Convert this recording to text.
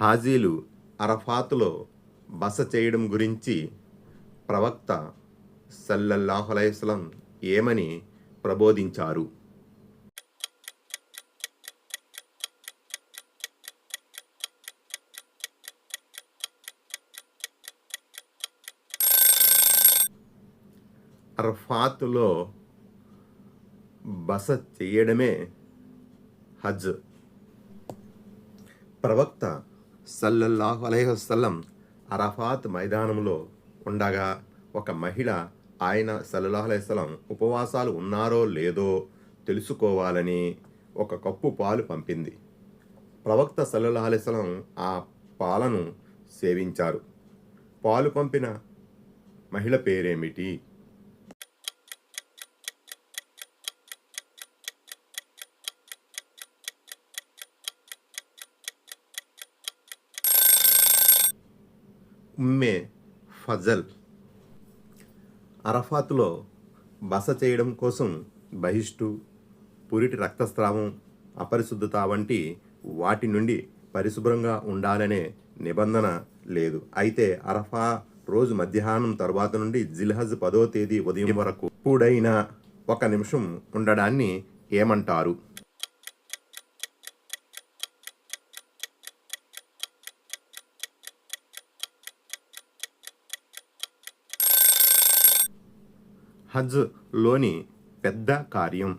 హాజీలు అరఫాతులో బస చేయడం గురించి ప్రవక్త సల్లల్లాహులైస్లం ఏమని ప్రబోధించారు? అర్ఫాత్లో బస చేయడమే హజ్. ప్రవక్త సల్లల్లాహు అలైహి అరఫాత్ మైదానంలో ఉండగా ఒక మహిళ ఆయన సల్లల్లాహు అలైస్లం ఉపవాసాలు ఉన్నారో లేదో తెలుసుకోవాలని ఒక కప్పు పాలు పంపింది. ప్రవక్త సల్లల్లాహు అలైస్లం ఆ పాలను సేవించారు. పాలు పంపిన మహిళ పేరేమిటి? ఉమ్మే ఫజల్. అరఫాత్లో బస చేయడం కోసం బహిష్టు పురిటి రక్తస్రావం అపరిశుద్ధత వంటి వాటి నుండి పరిశుభ్రంగా ఉండాలనే నిబంధన లేదు. అయితే అరఫా రోజు మధ్యాహ్నం తర్వాత నుండి జిల్హజ్ పదో తేదీ ఉదయం వరకు ఎప్పుడైనా ఒక నిమిషం ఉండడాన్ని ఏమంటారు? హజ్లోని పెద్ద కార్యం.